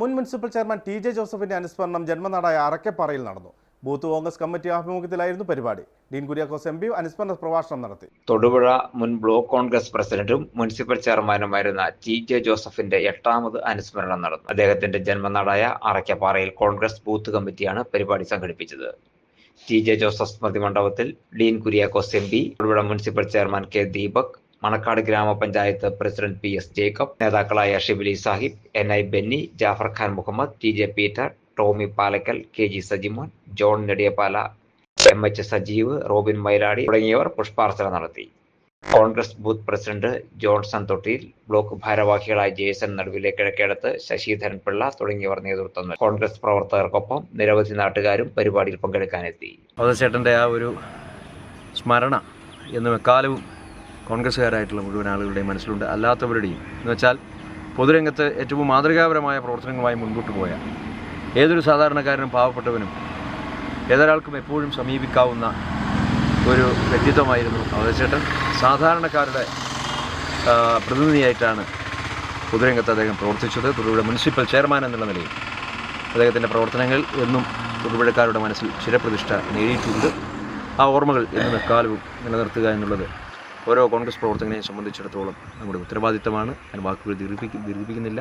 മുൻ municipal chairman T J ജോസഫിന്റെ അനുസ്മരണം ജന്മനാടായ അറക്കപ്പാറയിൽ നടന്നു. ബൂത്ത് കോൺഗ്രസ് കമ്മിറ്റി ആഭിമുഖ്യത്തിലായിരുന്നു പരിപാടി. ഡീൻ കുര്യാക്കോസ് എം പി അനുസ്മരണ പ്രഭാഷണം നടത്തി. തൊടുപുഴ മുൻ ബ്ലോക്ക് കോൺഗ്രസ് പ്രസിഡന്റും മുനിസിപ്പൽ ചെയർമാനുമായിരുന്ന ടി ജെ ജോസഫിന്റെ എട്ടാമത് അനുസ്മരണം നടന്നു. അദ്ദേഹത്തിന്റെ ജന്മനാടായ അറയ്ക്കപ്പാറയിൽ കോൺഗ്രസ് ബൂത്ത് കമ്മിറ്റിയാണ് പരിപാടി സംഘടിപ്പിച്ചത്. ടി ജെ ജോസഫ് സ്മൃതി മണ്ഡപത്തിൽ Dean Kuriakose M P Thodupuzha municipal chairman K Deepak Manakkad ഗ്രാമപഞ്ചായത്ത് പ്രസിഡന്റ് പി എസ് ജേക്കബ് നേതാക്കളായ Shibili Sahib N I Benny Jaffar Khan Muhammad T J Peter Tomy Palakkal K G Sajimon John Nediyapala M H Sajeev Robin Mailady തുടങ്ങിയവർ പുഷ്പാർച്ചന നടത്തി. Congress booth president Johnson Thottiyil block ഭാരവാഹികളായ ജേസൺ നടുവിലെ കിഴക്കേടത്ത് ശശിധരൻ പിള്ള തുടങ്ങിയവർ നേതൃത്വം നൽകി. കോൺഗ്രസ് പ്രവർത്തകർക്കൊപ്പം നിരവധി നാട്ടുകാരും പരിപാടിയിൽ പങ്കെടുക്കാനെത്തി. ചേട്ടന്റെ ആ ഒരു സ്മരണ എന്നും എക്കാലവും കോൺഗ്രസ്സുകാരായിട്ടുള്ള മുഴുവൻ ആളുകളുടെയും മനസ്സിലുണ്ട്. അല്ലാത്തവരുടെയും. എന്ന് വെച്ചാൽ പൊതുരംഗത്ത് ഏറ്റവും മാതൃകാപരമായ പ്രവർത്തനങ്ങളുമായി മുൻപോട്ട് പോയ ഏതൊരു സാധാരണക്കാരനും പാവപ്പെട്ടവനും ഏതൊരാൾക്കും എപ്പോഴും സമീപിക്കാവുന്ന ഒരു വ്യക്തിത്വമായിരുന്നു അവതരിച്ചേട്ടൻ സാധാരണക്കാരുടെ പ്രതിനിധിയായിട്ടാണ് പൊതുരംഗത്ത് അദ്ദേഹം പ്രവർത്തിച്ചത്. തൊടുപുഴ മുനിസിപ്പൽ ചെയർമാൻ എന്നുള്ള നിലയിൽ അദ്ദേഹത്തിന്റെ പ്രവർത്തനങ്ങൾ എന്നും തൊടുപുഴക്കാരുടെ മനസ്സിൽ ചിരപ്രതിഷ്ഠ നേടിയിട്ടുണ്ട്. ആ ഓർമ്മകൾ എന്നും എക്കാലവും നിലനിർത്തുക എന്നുള്ളത് ഓരോ കോൺഗ്രസ് പ്രവർത്തകനെയും സംബന്ധിച്ചിടത്തോളം നമ്മുടെ ഉത്തരവാദിത്തമാണ്. ഞാൻ വാക്കുകൾ ദീർഘിപ്പിക്കുന്നില്ല.